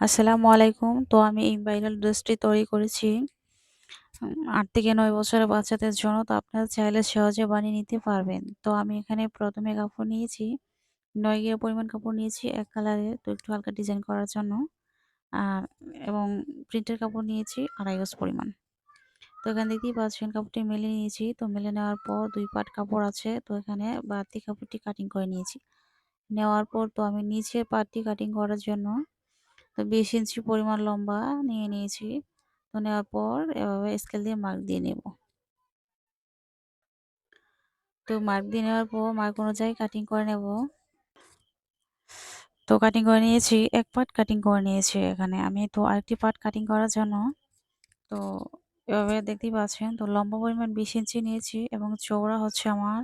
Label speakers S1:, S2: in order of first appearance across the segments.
S1: আসসালামু আলাইকুম। তো আমি এই ভাইরাল ড্রেসটি তৈরি করেছি আট থেকে নয় বছরের বাচ্চাদের জন্য। তো আপনারা চাইলে সহজে বানিয়ে নিতে পারবেন। তো আমি এখানে প্রথমে কাপড় নিয়েছি, নয় গিয়ে পরিমাণ কাপড় নিয়েছি এক কালারের তো একটু হালকা ডিজাইন করার জন্য। আর এবং প্রিন্টের কাপড় নিয়েছি ২.৫ গজ পরিমাণ। তো এখানে দেখতেই পাচ্ছেন কাপড়টি মেলে নিয়েছি। তো মেলে নেওয়ার পর দুই পাট কাপড় আছে। তো এখানে বাড়তি কাপড়টি কাটিং করে নিয়েছি। নেওয়ার পর তো আমি নিচের পাটটি কাটিং করার জন্য তো ২০ ইঞ্চি পরিমাণ লম্বা নিয়ে নিয়েছি। তো নেওয়ার পর এভাবে স্কেল দিয়ে মার্ক দিয়ে নেব। তো মার্ক দিয়ে নেওয়ার পর মার্ক অনুযায়ী কাটিং করে নেব। তো কাটিং করে নিয়েছি, এক পার্ট কাটিং করে নিয়েছি এখানে আমি। তো আরেকটি পার্ট কাটিং করার জন্য তো এভাবে দেখতেই পাচ্ছেন তো লম্বা পরিমাণ ২০ ইঞ্চি নিয়েছি এবং চওড়া হচ্ছে আমার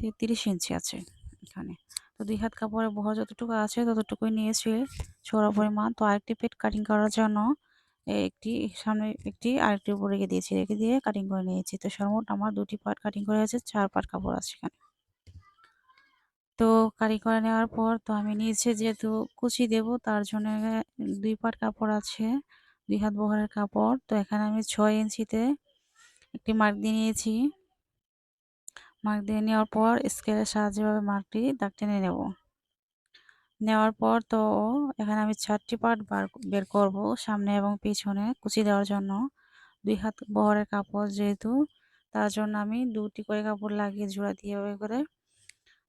S1: ৩৩ ইঞ্চি আছে এখানে। তো দুই হাত কাপড়ের বহর যতটুকু আছে ততটুকুই নিয়েছি চওড়া পরিমাণ। তো আরেকটি পেট কাটিং করার জন্য একটি সামনে একটি আরেকটির উপর রেখে দিয়েছি। রেখে দিয়ে কাটিং করে নিয়েছি। তো সর্বমোট আমার দুটি পার্ট কাটিং করে আছে চার পার্ট কাপড় আছে এখানে। তো কাটিং করে নেওয়ার পর তো আমি নিচে যেহেতু কুচি দেব তার জন্য দুই পার্ট কাপড় আছে, দুই হাত বহরের কাপড়। তো এখানে আমি ছয় ইঞ্চিতে একটি মার্ক দিয়ে নিয়েছি। মার্ক দিয়ে নেওয়ার পর স্কেলের সাহায্যে এভাবে মার্কটি দাগ টেনে নেব। নেওয়ার পর তো এখানে আমি ৪ টি পার্ট বার বের করব সামনে এবং পিছনে কুচি দেওয়ার জন্য। ২ হাত বহরের কাপড় যেহেতু, তার জন্য আমি দুটি করে কাপড় লাগিয়ে জোড়া দিয়ে এভাবে করে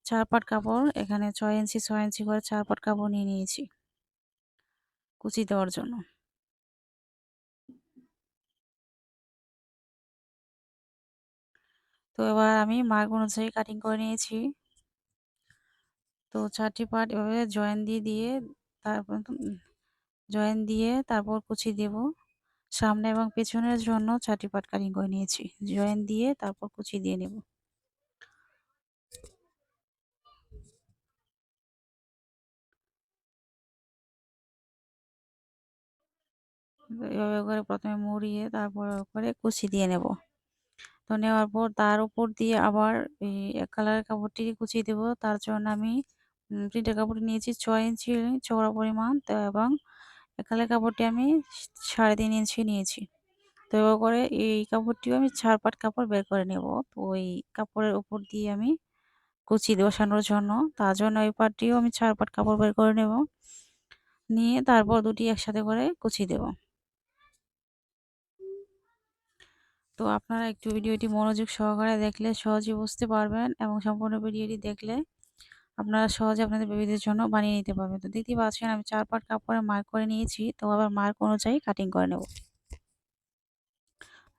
S1: চার পাট কাপড়, এখানে ৬ ইঞ্চি ৬ ইঞ্চি করে চার পাট কাপড় নিয়ে নিয়েছি কুচি দেওয়ার জন্য। তো এবার আমি মার্ক অনুযায়ী কাটিং করে নিয়েছি। তো ৪ টি পার্ট এভাবে জয়েন দিয়ে দিয়ে তারপর জয়েন দিয়ে তারপর কুচি দেব। সামনে এবং পেছনের জন্য ৪ টি পার্ট কাটিং করে নিয়েছি। জয়েন দিয়ে তারপর কুচি দিয়ে নেব। এভাবে করে প্রথমে মুড়িয়ে তারপর করে কুচি দিয়ে নেব। তো নেওয়ার পর তার উপর দিয়ে আবার এই এক কালারের কাপড়টি কুচি দেব। তার জন্য আমি প্রিন্টের কাপড়টি নিয়েছি ৬ ইঞ্চি চওড়া পরিমাণ তো এবং এক কালারের কাপড়টি আমি ৩.৫ ইঞ্চি নিয়েছি। তো এভাবে করে এই কাপড়টিও আমি ৪ পাট কাপড় বের করে নেব। তো ওই কাপড়ের উপর দিয়ে আমি কুচি বসানোর জন্য তার জন্য ওই পাটটিও আমি ৪ পাট কাপড় বের করে নেব। নিয়ে তারপর দুটি একসাথে করে কুচি দেব। তো আপনারা একটু ভিডিওটি মনোযোগ সহকারে দেখলে সহজে বুঝতে পারবেন এবং সম্পূর্ণ ভিডিওটি দেখলে আপনারা সহজে আপনাদের বেবিদের জন্য বানিয়ে নিতে পারবেন। তো দেখতেই পাচ্ছেন, আমি ৪ পাট কাপড়ে মার্ক করে নিয়েছি। তো আবার মার্ক অনুযায়ী কাটিং করে নেব।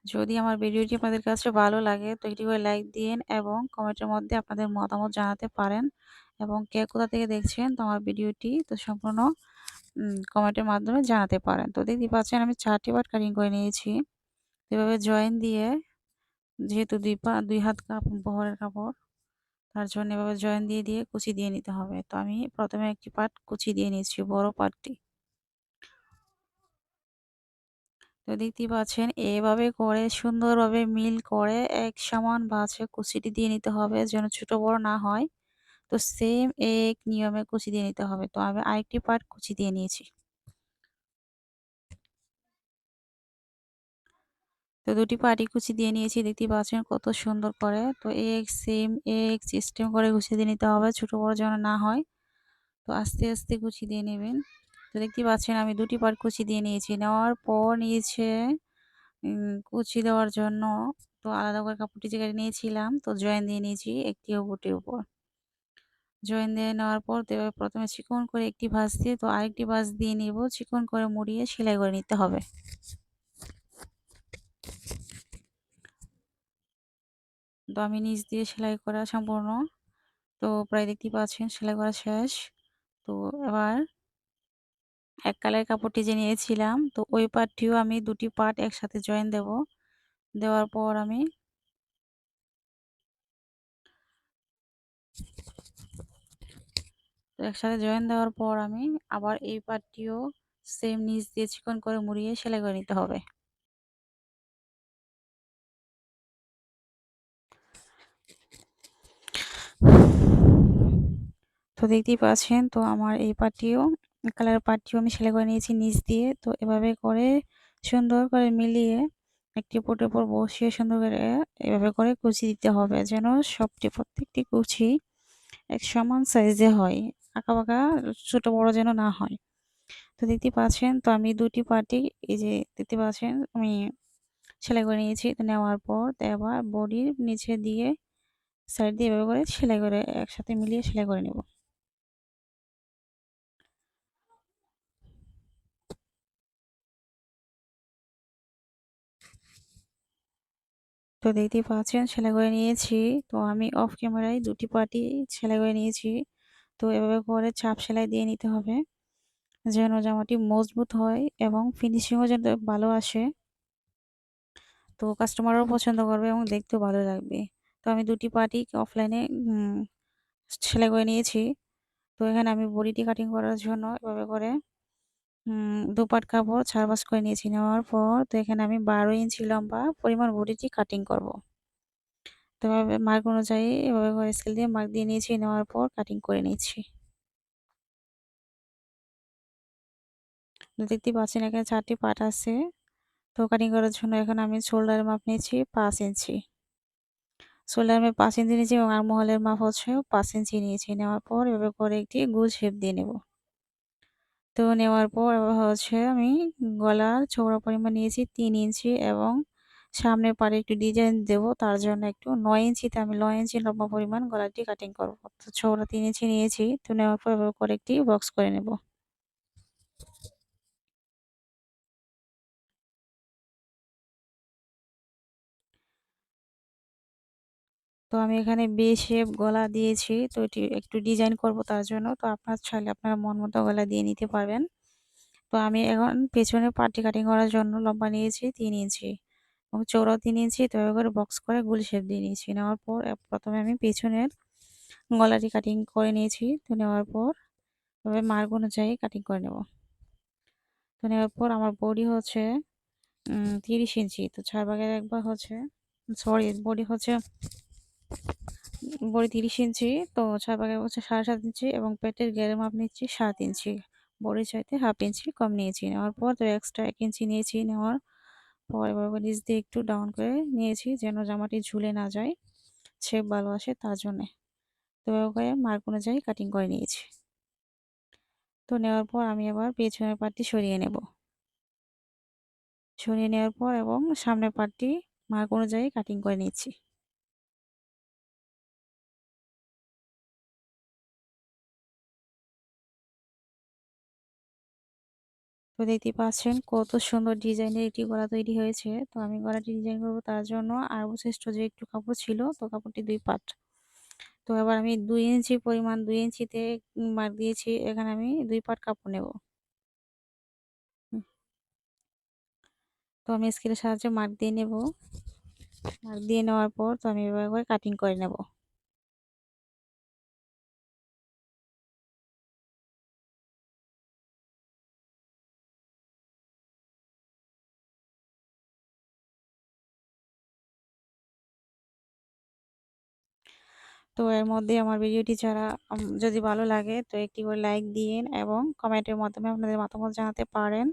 S1: যদি আমার ভিডিওটি আপনাদের কাছে ভালো লাগে, তো একটি করে লাইক দিন এবং কমেন্টের মধ্যে আপনাদের মতামত জানাতে পারেন এবং কে কোথা থেকে দেখছেন, তো আমার ভিডিওটি তো সম্পূর্ণ কমেন্টের মাধ্যমে জানাতে পারেন। তো দেখতেই পাচ্ছেন, আমি চারটি পাট কাটিং করে নিয়েছি। এভাবে জয়েন দিয়ে যেহেতু দুই পা, দুই হাত কাপ, বহরের কাপড়, তার জন্য এভাবে জয়েন দিয়ে দিয়ে কুচি দিয়ে নিতে হবে। তো আমি প্রথমে একটি পাট কুচি দিয়ে নিয়েছি, বড় পাটটি। তো দেখতেই পাচ্ছেন, এভাবে করে সুন্দরভাবে মিল করে এক সমান ভাঁজে কুচিটি দিয়ে নিতে হবে যেন ছোট বড় না হয়। তো সেম এক নিয়মে কুচি দিয়ে নিতে হবে। তো আমি আরেকটি পাট কুচি দিয়ে নিয়েছি। তো দুটি পাটি কুচি দিয়ে নিয়েছি দেখতে পাচ্ছেন কত সুন্দর করে। তো এক সেম এক সিস্টেম করে কুচি দিয়ে নিতে হবে, ছোটো বড় যেন না হয়। তো আস্তে আস্তে কুচি দিয়ে নেবেন। তো দেখতে পাচ্ছেন আমি দুটি পাট কুচি দিয়ে নিয়েছি, নেওয়ার পর নিয়েছে কুচি দেওয়ার জন্য তো আলাদা করে কাপড়টি যেখানে নিয়েছিলাম, তো জয়েন দিয়ে নিয়েছি একটি ওপরটির উপর। জয়েন দিয়ে নেওয়ার পর প্রথমে চিকন করে একটি ভাঁজ দিয়ে, তো আরেকটি ভাঁজ দিয়ে নেব, চিকন করে মুড়িয়ে সেলাই করে নিতে হবে। তো আমি নিচ দিয়ে সেলাই করা সম্পূর্ণ। তো প্রায় দেখতে পাচ্ছেন সেলাই করা শেষ। তো এবার এক কালার কাপড়টি যে নিয়েছিলাম। তো ওই পার্টটিও আমি দুটি পার্ট একসাথে জয়েন দেব। দেওয়ার পর আমি একসাথে জয়েন দেওয়ার পর আমি আবার এই পার্টটিও সেম নিচ দিয়ে চিকন করে মুড়িয়ে সেলাই করে নিতে হবে। তো দেখতেই পাচ্ছেন, তো আমার এই পাটিও কালার পাটটিও আমি সেলাই করে নিয়েছি নিচ দিয়ে। তো এভাবে করে সুন্দর করে মিলিয়ে একটি উপরের উপর বসিয়ে সুন্দর করে এভাবে করে কুচি দিতে হবে যেন সবটি প্রত্যেকটি কুচি এক সমান সাইজে হয় আঁকা বাঁকা ছোটো বড় যেন না হয়। তো দেখতে পাচ্ছেন, তো আমি দুটি পার্টি এই যে দেখতে পাচ্ছেন, আমি সেলাই করে নিয়েছি। তো নেওয়ার পর তো এবার বডির নিচে দিয়ে সাইড দিয়ে এভাবে করে সেলাই করে একসাথে মিলিয়ে সেলাই করে নেব। তো দেখতেই পাচ্ছেন, সেলাই করে নিয়েছি। তো আমি অফ ক্যামেরায় দুটি পার্টি সেলাই করে নিয়েছি। তো এভাবে করে চাপ সেলাই দিয়ে নিতে হবে। যেন জামাটি মজবুত হয় এবং ফিনিশিংও যেন ভালো আসে। তো কাস্টমারও পছন্দ করবে এবং দেখতেও ভালো লাগবে। তো আমি দুটি পার্টি অফলাইনে সেলাই করে নিয়েছি। তো এখানে আমি বডিটি কাটিং করার জন্য এভাবে করে দু পাট কাপড় ছাড়বাস করে নিয়েছি নেওয়ার পর তো এখানে আমি বারো ইঞ্চি লম্বা পরিমাণ বডিটি কাটিং করব। তো মার্ক অনুযায়ী এভাবে স্কেল দিয়ে মার্ক দিয়ে নিয়েছি, নেওয়ার পর কাটিং করে নিয়েছি। দেখতে পাচ্ছেন এখানে চারটি পার্ট আছে। তো কাটিং করার জন্য এখন আমি শোল্ডারের মাপ নিয়েছি পাঁচ ইঞ্চি। শোল্ডার মাপ পাঁচ ইঞ্চি নিয়েছি এবং আর মহলের মাপ হচ্ছে পাঁচ ইঞ্চি নিয়েছি। নেওয়ার পর এভাবে করে একটি গুল শেপ দিয়ে নেব। তো নেওয়ার পর হচ্ছে আমি গলার ছোড়া পরিমাণ নিয়েছি তিন ইঞ্চি এবং সামনের পারে একটু ডিজাইন দেব। তার জন্য একটু নয় ইঞ্চিতে আমি নয় ইঞ্চি লম্বা পরিমাণ গলাটি কাটিং করব। তো ছোড়া তিন ইঞ্চি নিয়েছি। তো নেওয়ার পর করে একটি বক্স করে নেব। তো আমি এখানে বে শেপ গলা দিয়েছি। তো এটি একটু ডিজাইন করব তার জন্য। তো আপনার চাইলে আপনারা মন মতো গলা দিয়ে নিতে পারবেন। তো আমি এখন পেছনে পার্টি কাটিং করার জন্য লম্বা নিয়েছি, তিন ইঞ্চি এবং চৌড়াও তিন ইঞ্চি। তো করে বক্স করে গুল শেপ দিয়ে নিয়েছি। নেওয়ার পর প্রথমে আমি পেছনের গলাটি কাটিং করে নিয়েছি। তো নেওয়ার পর তবে মার্ক অনুযায়ী কাটিং করে নেব। তো নেওয়ার পর আমার বডি হচ্ছে তিরিশ ইঞ্চি। তো চার ভাগের একবার হচ্ছে সরি বডি হচ্ছে বড়ি তিরিশ ইঞ্চি, তো ছয় ভাগের হচ্ছে সাড়ে সাত ইঞ্চি এবং পেটের গেরের মাপ নিচ্ছি সাত ইঞ্চি। বড়ি চাইতে হাফ ইঞ্চি কম নিয়েছি। নেওয়ার পর তো এক্সট্রা এক ইঞ্চি নিয়েছি। নেওয়ার পর এবার নিচ দিয়ে একটু ডাউন করে নিয়েছি যেন জামাটি ঝুলে না যায় শেপ ভালো আসে তার জন্যে। তো এভাবে মার্ক অনুযায়ী কাটিং করে নিয়েছি। তো নেওয়ার পর আমি আবার পেছনের পার্টটি সরিয়ে নেব। সরিয়ে নেওয়ার পর এবং সামনের পার্টটি মার্ক অনুযায়ী কাটিং করে নিচ্ছি। তো দেখতে পাচ্ছেন কত সুন্দর ডিজাইনের একটি গলা তৈরি হয়েছে। তো আমি গলাটি ডিজাইন করব তার জন্য। আর অবশিষ্ট যে একটু কাপড় ছিল, তো কাপড়টি দুই পাট। তো এবার আমি দুই ইঞ্চি পরিমাণ, দুই ইঞ্চিতে মার্ক দিয়েছি। এখানে আমি দুই পাট কাপড় নেব। তো আমি স্কেলের সাহায্যে মার্ক দিয়ে নেব। মার্ক দিয়ে নেওয়ার পর তো আমি এবার কাটিং করে নেব। তো এর মধ্যে আমার ভিডিওটি যারা যদি ভালো লাগে তো একটি করে লাইক দিন এবং কমেন্টের মাধ্যমে আপনাদের মতামত জানাতে পারেন।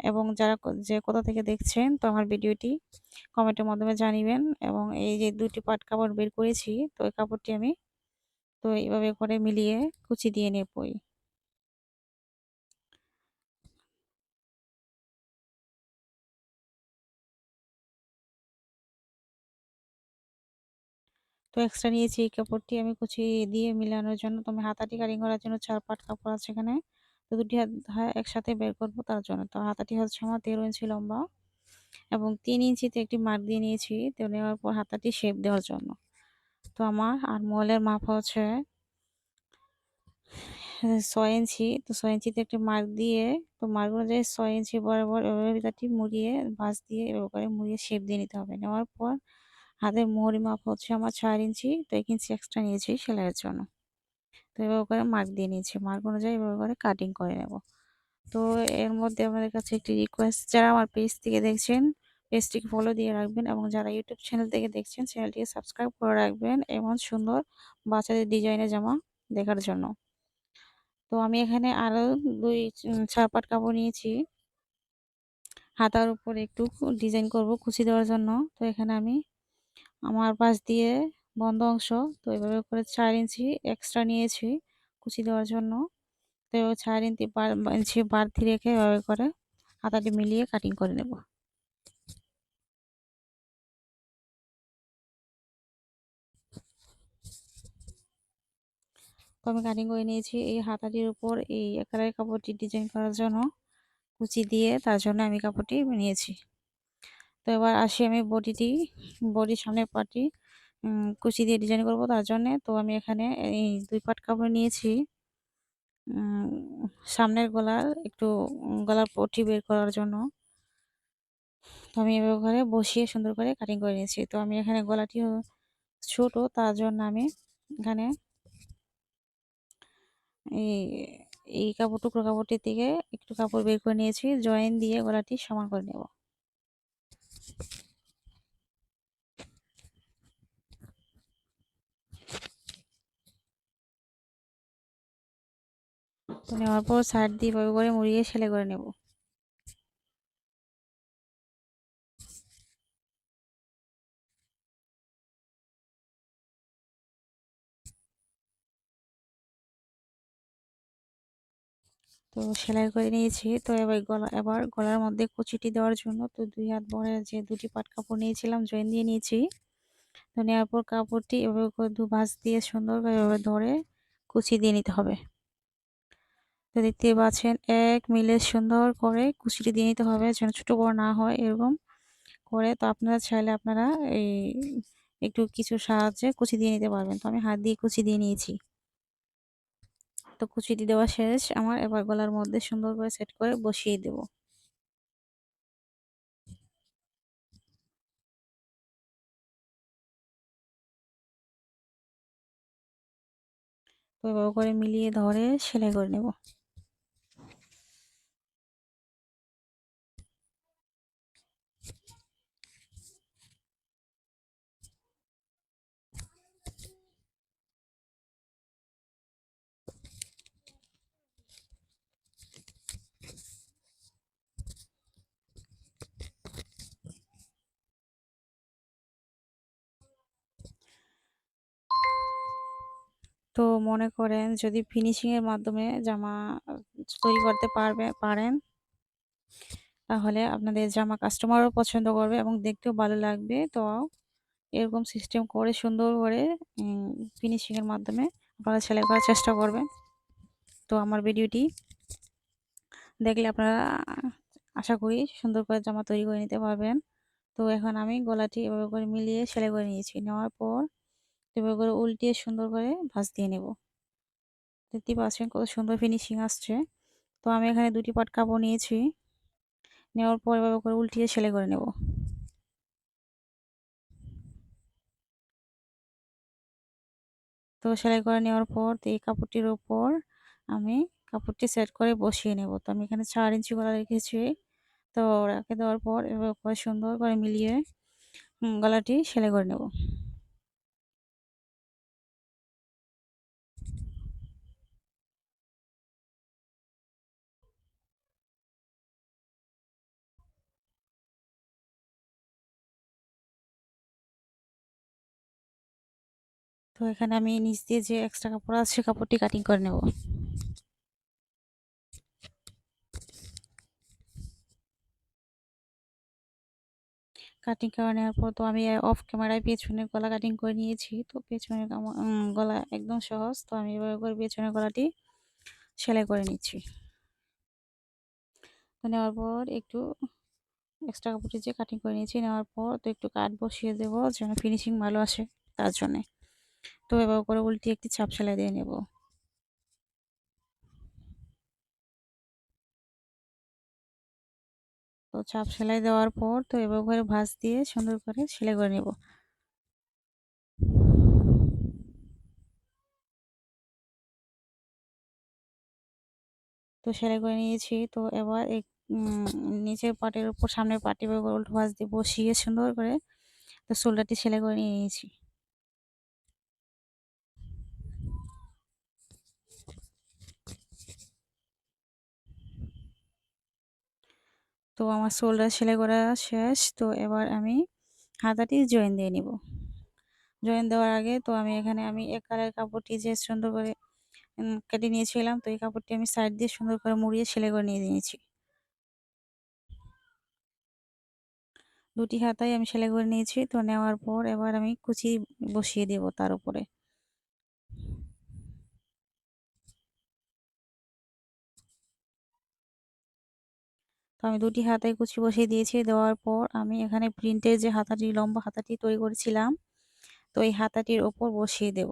S1: এবং যারা যে কোথা থেকে দেখছেন তো আমার ভিডিওটি কমেন্টের মাধ্যমে জানিবেন। এবং এই যে দুটি পাট কাপড় বের করেছি তো এই কাপড়টি আমি, তো এইভাবে করে মিলিয়ে কুচি দিয়ে নেবই। তো এক্সট্রা নিয়েছি এই কাপড়টি আমি কুচি দিয়ে মিলানোর জন্য। তো আমি হাতাটি কাটিং করার জন্য চার পাট কাপড় আছে এখানে। তো দুটি হাত একসাথে বের করব তার জন্য। তো হাতাটি হচ্ছে আমার তেরো ইঞ্চি লম্বা এবং তিন ইঞ্চিতে একটি মার্ক দিয়ে নিয়েছি। তো নেওয়ার পর হাতাটি শেপ দেওয়ার জন্য। তো আমার আর মলের মাপ হচ্ছে ছয় ইঞ্চি। তো ছয় ইঞ্চিতে একটি মার্ক দিয়ে, তো মার্ক অনুযায়ী ছয় ইঞ্চি বরাবর এভাবে ভিতরটি মুড়িয়ে ভাঁজ দিয়ে এভাবে করে মুড়িয়ে শেপ দিয়ে নিতে হবে। নেওয়ার পর হাতের মোহরি মাপ হচ্ছে আমার চার ইঞ্চি, তো এক ইঞ্চি এক্সট্রা নিয়েছি সেলাইয়ের জন্য। তো এভাবে করে মার্ক দিয়ে নিয়েছি। মার্ক অনুযায়ী এভাবে করে কাটিং করে নেব। তো এর মধ্যে আমাদের কাছে একটি রিকোয়েস্ট যারা আমার পেজ থেকে দেখছেন পেজটিকে ফলো দিয়ে রাখবেন এবং যারা ইউটিউব চ্যানেল থেকে দেখছেন চ্যানেলটিকে সাবস্ক্রাইব করে রাখবেন এমন সুন্দর বাচ্চাদের ডিজাইনের জামা দেখার জন্য। তো আমি এখানে আরও দুই চার পাট কাপড় নিয়েছি। হাতার উপর একটু ডিজাইন করব কুচি দেওয়ার জন্য। তো এখানে আমি আমার পাশ দিয়ে বন্ধ অংশ। তো এভাবে করে চার ইঞ্চি এক্সট্রা নিয়েছি কুচি দেওয়ার জন্য। তো চার ইঞ্চি ইঞ্চি বাড়তি রেখে এভাবে করে হাতাটি মিলিয়ে কাটিং করে নেব। তো আমি কাটিং করে নিয়েছি এই হাতাটির উপর এই একারের কাপড়টি ডিজাইন করার জন্য। কুচি দিয়ে তার জন্য আমি কাপড়টি নিয়েছি। তো এবার আসি আমি বডিটি বডির সামনের পাটি কুচি দিয়ে ডিজাইন করব তার জন্যে। তো আমি এখানে এই দুই পাট কাপড় নিয়েছি। সামনের গলার একটু গলার পটি বের করার জন্য। তো আমি এভাবে বসিয়ে সুন্দর করে কাটিং করে নিয়েছি। তো আমি এখানে গলাটি ছোট, তার জন্য আমি এখানে এই এই কাপড়, টুকরো কাপড়টির থেকে একটু কাপড় বের করে নিয়েছি। জয়েন দিয়ে গলাটি সমান করে নেব। তো নেওয়ার পর সাইড দিয়ে এভাবে করে মুড়িয়ে সেলাই করে নেব। তো সেলাই করে নিয়েছি। তো এবার গলা, এবার গলার মধ্যে কুচিটি দেওয়ার জন্য তো দুই হাত ভরে যে দুটি পাট কাপড় নিয়েছিলাম জয়েন দিয়ে নিয়েছি। তো নেওয়ার পর কাপড়টি এভাবে দু ভাঁজ দিয়ে সুন্দরভাবে ধরে কুচি দিয়ে নিতে হবে। তো দেখতে পাচ্ছেন, এক মিলে সুন্দর করে কুচিটি দিয়ে নিতে হবে যেন ছোটো বড় না হয় এরকম করে। তো আপনারা চাইলে আপনারা এই একটু কিছু সাহায্যে কুচি দিয়ে নিতে পারবেন। তো আমি হাত দিয়ে কুচি দিয়ে নিয়েছি। তো কুচিটি দেওয়া শেষ। আমার এবার গলার মধ্যে সুন্দর করে সেট করে বসিয়ে দেব। করে মিলিয়ে ধরে সেলাই করে নেব। তো মনে করেন যদি ফিনিশিংয়ের মাধ্যমে জামা তৈরি করতে পারবে, পারেন, তাহলে আপনাদের জামা কাস্টমারও পছন্দ করবে এবং দেখতেও ভালো লাগবে। তো এরকম সিস্টেম করে, সুন্দর করে ফিনিশিংয়ের মাধ্যমে আপনারা সেলাই করার চেষ্টা করবেন। তো আমার ভিডিওটি দেখলে আপনারা আশা করি সুন্দর করে জামা তৈরি করে নিতে পারবেন। তো এখন আমি গলাটি এভাবে করে মিলিয়ে সেলাই করে নিয়েছি। নেওয়ার পর এভাবে করে উল্টিয়ে সুন্দর করে ভাঁজ দিয়ে নেব। দেখতে পাচ্ছেন কত সুন্দর ফিনিশিং আসছে। তো আমি এখানে দুটি পাট কাপড় নিয়েছি। নেওয়ার পর এভাবে করে উল্টিয়ে সেলাই করে নেব। তো সেলাই করে নেওয়ার পর এই কাপড়টির ওপর আমি কাপড়টি সেট করে বসিয়ে নেব। তো আমি এখানে চার ইঞ্চি গলা রেখেছি। তো রেখে দেওয়ার পর এভাবে সুন্দর করে মিলিয়ে গলাটি সেলাই করে নেব। এখানে আমি নিচ দিয়ে যে এক্সট্রা কাপড় আছে কাপড়টি কাটিং করে নেব। কাটিং করে নেওয়ার পর তো আমি অফ ক্যামেরায় পেছনের গলা কাটিং করে নিয়েছি। তো পেছনের গলা একদম সহজ। তো আমি এভাবে করে পেছনের গলাটি সেলাই করে নিচ্ছি। নেওয়ার পর একটু এক্সট্রা কাপড়টি যে কাটিং করে নিয়েছি, নেওয়ার পর তো একটু কাট বসিয়ে দেবো যেন ফিনিশিং ভালো আসে তার জন্যে। তো এভাবে করে উল্টি একটি চাপ সেলাই দিয়ে নেব। তো চাপ সেলাই দেওয়ার পর তো এভাবে করে ভাঁজ দিয়ে সুন্দর করে সেলাই করে নেব। তো সেলাই করে নিয়েছি। তো এবার এক নিচের পাটের উপর সামনের পাটি উল্টো ভাঁজ দিয়ে বসিয়ে সুন্দর করে তো শোল্ডারটি সেলাই করে নিয়ে নিয়েছি। আমার শোল্ডার সেলাই করা শেষ। তো এবার আমি হাতাটি জয়েন দিয়ে নিব। জয়েন দেওয়ার আগে তো আমি এখানে আমি এক কালার কাপড়টি যে সুন্দর করে কেটে নিয়েছিলাম, তো এই কাপড়টি আমি সাইড দিয়ে সুন্দর করে মুড়িয়ে সেলাই করে নিয়ে নিয়েছি। দুটি হাতাই আমি সেলাই করে নিয়েছি। তো নেওয়ার পর এবার আমি কুচি বসিয়ে দেব তার উপরে। আমি দুটি হাতায় কুচি বসিয়ে দিয়েছি। দেওয়ার পর আমি এখানে প্রিন্টের যে হাতাটি, লম্বা হাতাটি তৈরি করেছিলাম, তো এই হাতাটির ওপর বসিয়ে দেব।